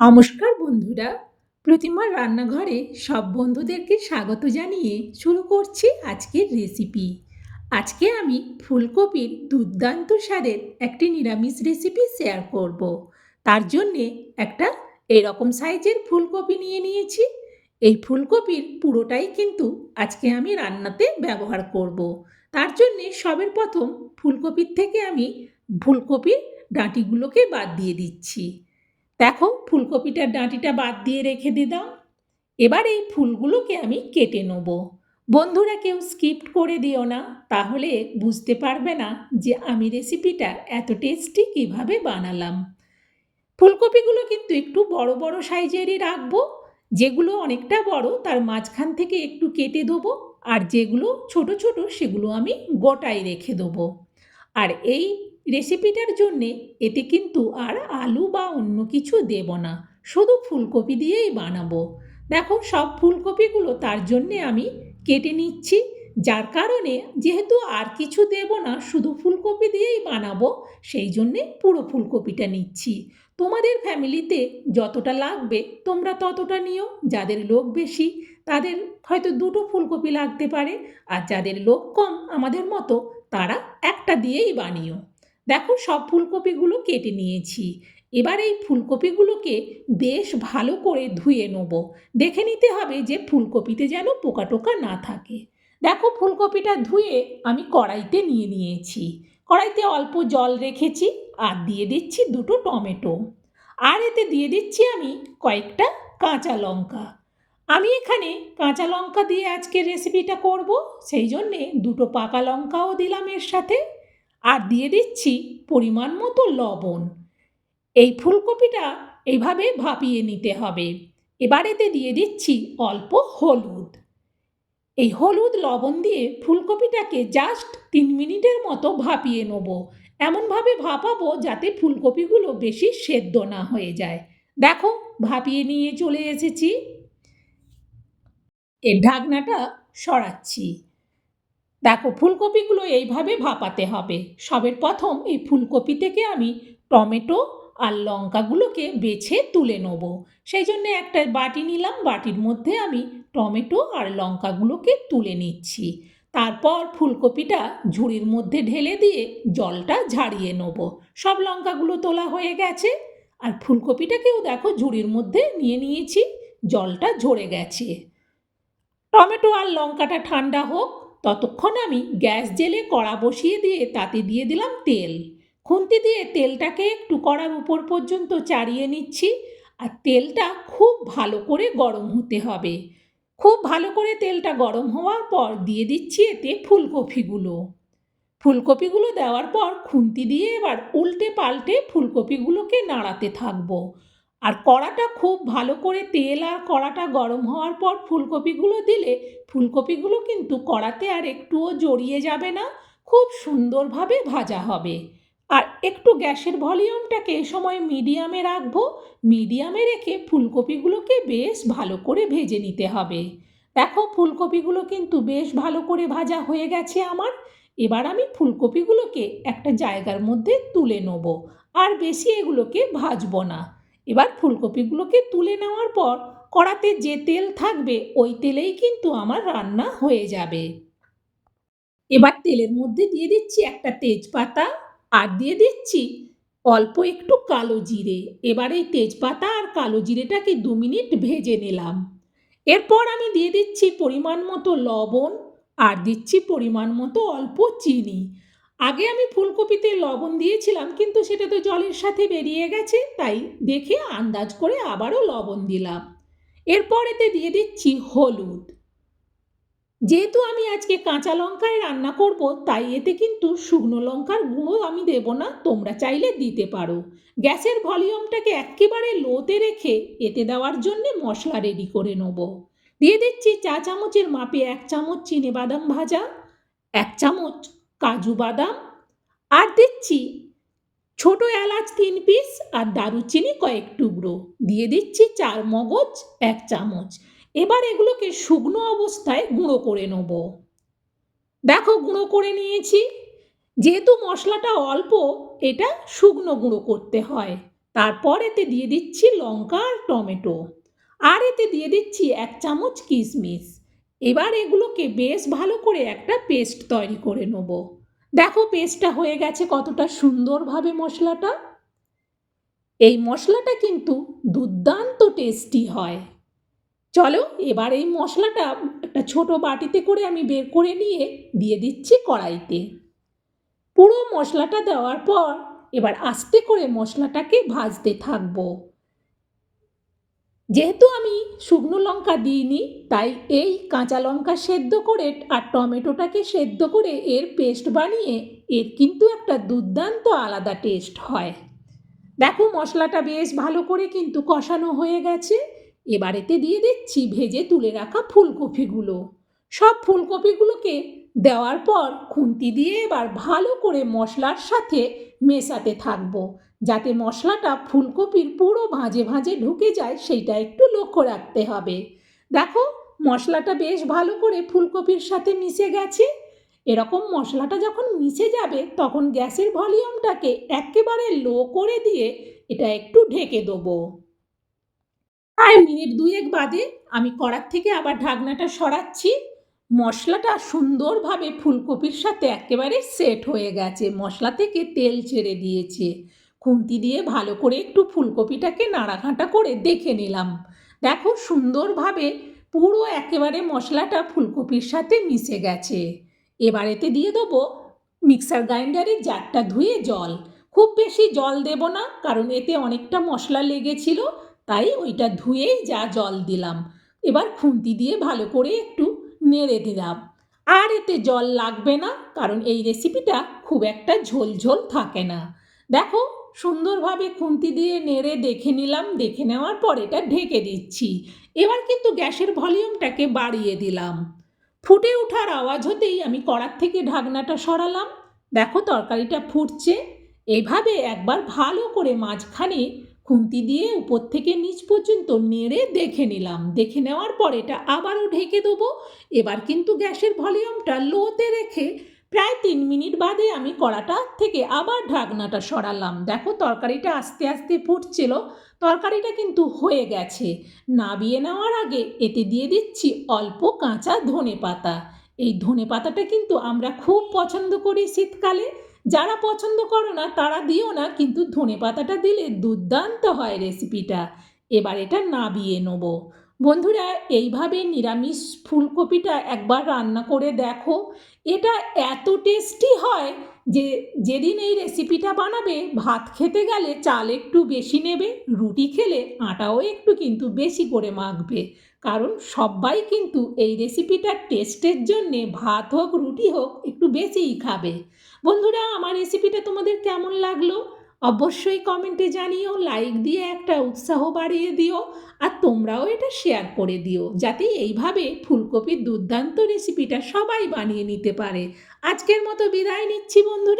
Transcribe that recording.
নমস্কার বন্ধুরা প্রতিমার রান্নাঘরে সব বন্ধুদেরকে স্বাগত জানিয়ে শুরু করছি আজকের রেসিপি আজকে আমি ফুলকপির দুর্দান্ত স্বাদের একটি নিরামিষ রেসিপি শেয়ার করব। তার জন্যে একটা এরকম সাইজের ফুলকপি নিয়ে নিয়েছি। এই ফুলকপির পুরোটাই কিন্তু আজকে আমি রান্নাতে ব্যবহার করব। তার জন্যে সবের প্রথম ফুলকপির থেকে আমি ফুলকপির ডাঁটিগুলোকে বাদ দিয়ে দিচ্ছি। দেখো, ফুলকপিটার ডাঁটিটা বাদ দিয়ে রেখে দিলাম। এবার এই ফুলগুলোকে আমি কেটে নেব। বন্ধুরা, কেউ স্কিপ করে দিও না, তাহলে বুঝতে পারবে না যে আমি রেসিপিটা এত টেস্টি কীভাবে বানালাম। ফুলকপিগুলো কিন্তু একটু বড় বড় সাইজেরই রাখব, যেগুলো অনেকটা বড় তার মাঝখান থেকে একটু কেটে দেবো, আর যেগুলো ছোট ছোট সেগুলো আমি গোটাই রেখে দেবো। আর এই রেসিপিটার জন্যে এতে কিন্তু আর আলু বা অন্য কিছু দেব না। শুধু ফুলকপি দিয়েই বানাবো। দেখো, সব ফুলকপিগুলো তার জন্যে আমি কেটে নিচ্ছি। যার কারণে যেহেতু আর কিছু দেব না, শুধু ফুলকপি দিয়েই বানাবো, সেই জন্যে পুরো ফুলকপিটা নিচ্ছি। তোমাদের ফ্যামিলিতে যতটা লাগবে, তোমরা ততটা নিও। যাদের লোক বেশি, তাদের হয়তো দুটো ফুলকপি লাগতে পারে। আর যাদের লোক কম, আমাদের মতো, তারা একটা দিয়েই বানিও। দেখো, সব ফুলকপিগুলো কেটে নিয়েছি। এবার এই ফুলকপিগুলোকে বেশ ভালো করে ধুয়ে নেব। দেখে নিতে হবে যে ফুলকপিতে যেন পোকা টোকা না থাকে। দেখো, ফুলকপিটা ধুয়ে আমি কড়াইতে নিয়ে নিয়েছি। কড়াইতে অল্প জল রেখেছি আর দিয়ে দিচ্ছি দুটো টমেটো। আর এতে দিয়ে দিচ্ছি আমি কয়েকটা কাঁচা লঙ্কা। আমি এখানে কাঁচা লঙ্কা দিয়ে আজকে রেসিপিটা করব। সেই জন্যে দুটো পাকা লঙ্কাও দিলাম এর সাথে। আর দিয়ে দিচ্ছি পরিমাণ মতো লবণ। এই ফুলকপিটা এইভাবে ভাপিয়ে নিতে হবে। এবার এতে দিয়ে দিচ্ছি অল্প হলুদ। এই হলুদ লবণ দিয়ে ফুলকপিটাকে জাস্ট তিন মিনিটের মতো ভাপিয়ে নেব। এমনভাবে ভাপাবো যাতে ফুলকপিগুলো বেশি সেদ্ধ না হয়ে যায়। দেখো, ভাপিয়ে নিয়ে চলে এসেছি। এর ঢাকনাটা সরাচ্ছি। দেখো, ফুলকপিগুলো এইভাবে ভাপাতে হবে। সবের প্রথম এই ফুলকপি থেকে আমি টমেটো আর লঙ্কাগুলোকে বেছে তুলে নেব। সেই জন্য একটা বাটি নিলাম, বাটির মধ্যে আমি টমেটো আর লঙ্কাগুলোকে তুলে নিচ্ছি। তারপর ফুলকপিটা ঝুড়ির মধ্যে ঢেলে দিয়ে জলটা ঝাড়িয়ে নেব। সব লঙ্কাগুলো তোলা হয়ে গেছে। আর ফুলকপিটাকেও দেখো, ঝুড়ির মধ্যে নিয়ে নিয়েছি, জলটা ঝরে গেছে। টমেটো আর লঙ্কাটা ঠান্ডা হোক ততক্ষণ আমি গ্যাস জেলে কড়া বসিয়ে দিয়ে তাতে দিয়ে দিলাম তেল। খুন্তি দিয়ে তেলটাকে একটু কড়ার উপর পর্যন্ত চাড়িয়ে নিচ্ছি আর তেলটা খুব ভালো করে গরম হতে হবে। খুব ভালো করে তেলটা গরম হওয়ার পর দিয়ে দিচ্ছি এতে ফুলকপিগুলো। ফুলকপিগুলো দেওয়ার পর খুন্তি দিয়ে এবার উল্টে পাল্টে ফুলকপিগুলোকে নাড়াতে থাকব। আর কড়াটা খুব ভালো করে তেল আর কড়াটা গরম হওয়ার পর ফুলকপিগুলো দিলে ফুলকপিগুলো কিন্তু কড়াতে আর একটুও জড়িয়ে যাবে না, খুব সুন্দরভাবে ভাজা হবে। আর একটু গ্যাসের ভলিউমটাকে এ সময় মিডিয়ামে রাখব, মিডিয়ামে রেখে ফুলকপিগুলোকে বেশ ভালো করে ভেজে নিতে হবে। দেখো ফুলকপিগুলো কিন্তু বেশ ভালো করে ভাজা হয়ে গেছে আমার, এবার আমি ফুলকপিগুলোকে একটা জায়গার মধ্যে তুলে নেব, আর বেশি এগুলোকে ভাজবো না। এবার ফুলকপিগুলোকে তুলে নেওয়ার পর কড়াতে যে তেল থাকবে, ওই তেলেই কিন্তু আমার রান্না হয়ে যাবে। এবার তেলের মধ্যে দিয়ে দিচ্ছি একটা তেজপাতা আর দিয়ে দিচ্ছি অল্প একটু কালো জিরে। এবার এই তেজপাতা আর কালো জিরেটাকে দু মিনিট ভেজে নিলাম। এরপর আমি দিয়ে দিচ্ছি পরিমাণ মতো লবণ আর দিচ্ছি পরিমাণ মতো অল্প চিনি। আগে আমি ফুলকপিতে লবণ দিয়েছিলাম, কিন্তু সেটা তো জলের সাথে বেরিয়ে গেছে, তাই দেখে আন্দাজ করে আবারও লবণ দিলাম। এরপর এতে দিয়ে দিচ্ছি হলুদ। যেহেতু আমি আজকে কাঁচা লঙ্কায় রান্না করব, তাই এতে কিন্তু শুকনো লঙ্কার গুঁড়ো আমি দেব না, তোমরা চাইলে দিতে পারো। গ্যাসের ভলিউমটাকে একেবারে লোতে রেখে এতে দেওয়ার জন্য মশলা রেডি করে নেব। দিয়ে দিচ্ছি চা চামচের মাপে এক চামচ চিনে বাদাম ভাজা, এক চামচ কাজু বাদাম আর দিচ্ছি ছোট এলাচ তিন পিস আর দারুচিনি কয়েক টুকরো। দিয়ে দিচ্ছি চার মগজ, এক চামচ। এবার এগুলোকে শুকনো অবস্থায় গুঁড়ো করে নেব। দেখো গুঁড়ো করে নিয়েছি। যেহেতু মশলাটা অল্প, এটা শুকনো গুঁড়ো করতে হয়। তারপর এতে দিয়ে দিচ্ছি লঙ্কা আর টমেটো। আর এতে দিয়ে দিচ্ছি এক চামচ কিশমিশ। এবার এগুলোকে বেশ ভালো করে একটা পেস্ট তৈরি করে নেব। দেখো পেস্টটা হয়ে গেছে কতটা সুন্দরভাবে মশলাটা। এই মশলাটা কিন্তু দুর্দান্ত টেস্টি হয়। চলো এবার এই মশলাটা একটা ছোট বাটিতে করে আমি বের করে নিয়ে দিয়ে দিচ্ছি কড়াইতে। পুরো মশলাটা দেওয়ার পর এবার আস্তে করে মশলাটাকে ভাজতে থাকব। যেহেতু আমি শুকনো লঙ্কা দিইনি, তাই এই কাঁচা লঙ্কা সেদ্ধ করে আর টমেটোটাকে সেদ্ধ করে এর পেস্ট বানিয়ে এর কিন্তু একটা দুর্দান্ত আলাদা টেস্ট হয়। দেখো মশলাটা বেশ ভালো করে কিন্তু কষানো হয়ে গেছে। এবারেতে দিয়ে দিচ্ছি ভেজে তুলে রাখা ফুলকপিগুলো। সব ফুলকপিগুলোকে দেওয়ার পর খুন্তি দিয়ে এবার ভালো করে মশলার সাথে মেশাতে থাকব। যাতে মশলাটা ফুলকপির পুরো ভাঁজে ভাঁজে ঢুকে যায়, সেইটা একটু লক্ষ্য রাখতে হবে। দেখো, মশলাটা বেশ ভালো করে ফুলকপির সাথে মিশে গেছে। এরকম মশলাটা যখন মিশে যাবে, তখন গ্যাসের ভলিউমটাকে একেবারে লো করে দিয়ে এটা একটু ঢেকে দেবো। প্রায় মিনিট দুয়েক বাদে আমি কড়ার থেকে আবার ঢাকনাটা সরাচ্ছি। মশলাটা সুন্দরভাবে ফুলকপির সাথে একেবারে সেট হয়ে গেছে। মশলা থেকে তেল ছেড়ে দিয়েছে। খুন্তি দিয়ে ভালো করে একটু ফুলকপিটাকে নাড়াঘাঁটা করে দেখে নিলাম। দেখো সুন্দরভাবে পুরো একেবারে মশলাটা ফুলকপির সাথে মিশে গেছে। এবার এতে দিয়ে দেবো মিক্সার গ্রাইন্ডারের জারটা ধুয়ে জল। খুব বেশি জল দেব না, কারণ এতে অনেকটা মশলা লেগেছিল, তাই ওইটা ধুয়েই যা জল দিলাম। এবার খুন্তি দিয়ে ভালো করে একটু নেড়ে দিলাম। আর এতে জল লাগবে না, কারণ এই রেসিপিটা খুব একটা ঝোল ঝোল থাকে না। দেখো সুন্দরভাবে খুন্তি দিয়ে নেড়ে দেখে নিলাম, দেখে নেওয়ার পর এটা ঢেকে দিচ্ছি। এবার কিন্তু গ্যাসের ভলিউমটাকে বাড়িয়ে দিলাম। ফুটে ওঠার আওয়াজ হতেই আমি কড়ার থেকে ঢাকনাটা সরালাম। দেখো তরকারিটা ফুটছে। এভাবে একবার ভালো করে মাঝখানে খুন্তি দিয়ে উপর থেকে নিচ পর্যন্ত নেড়ে দেখে নিলাম। দেখে নেওয়ার পর এটা আবারও ঢেকে দেবো। এবার কিন্তু গ্যাসের ভলিউমটা লোতে রেখে প্রায় তিন মিনিট বাদে আমি কড়াটা থেকে আবার ঢাকনাটা সরালাম। দেখো, তরকারিটা আস্তে আস্তে ফুটছিল, তরকারিটা কিন্তু হয়ে গেছে। নাবিয়ে নেওয়ার আগে এতে দিয়ে দিচ্ছি অল্প কাঁচা ধনে পাতা। এই ধনে পাতাটা কিন্তু আমরা খুব পছন্দ করি শীতকালে। যারা পছন্দ করো না, তারা দিও না, কিন্তু ধনে পাতাটা দিলে দুর্দান্ত হয় রেসিপিটা এবার এটা নাবিয়ে নেব। বন্ধুরা, এইভাবে নিরামিষ ফুলকপিটা একবার রান্না করে দেখো। এটা এত টেস্টি হয় যে যেদিন এই রেসিপিটা বানাবে, ভাত খেতে গেলে চাল একটু বেশি নেবে, রুটি খেলে আটাও একটু কিন্তু বেশি করে মাখবে। কারণ সবাই কিন্তু এই রেসিপিটার টেস্টের জন্যে ভাত হোক, রুটি হোক, একটু বেশিই খাবে। বন্ধুরা, আমার রেসিপিটা তোমাদের কেমন লাগল? অবশ্যই কমেন্টে জানিও লাইক দিয়ে একটা উৎসাহ বাড়িয়ে দিও, আর তোমরাও এটা শেয়ার করে দিও, যাতে এইভাবে ফুলকপির দুর্দান্ত রেসিপিটা সবাই বানিয়ে নিতে পারে। আজকের মতো বিদায় নিচ্ছি বন্ধুরা।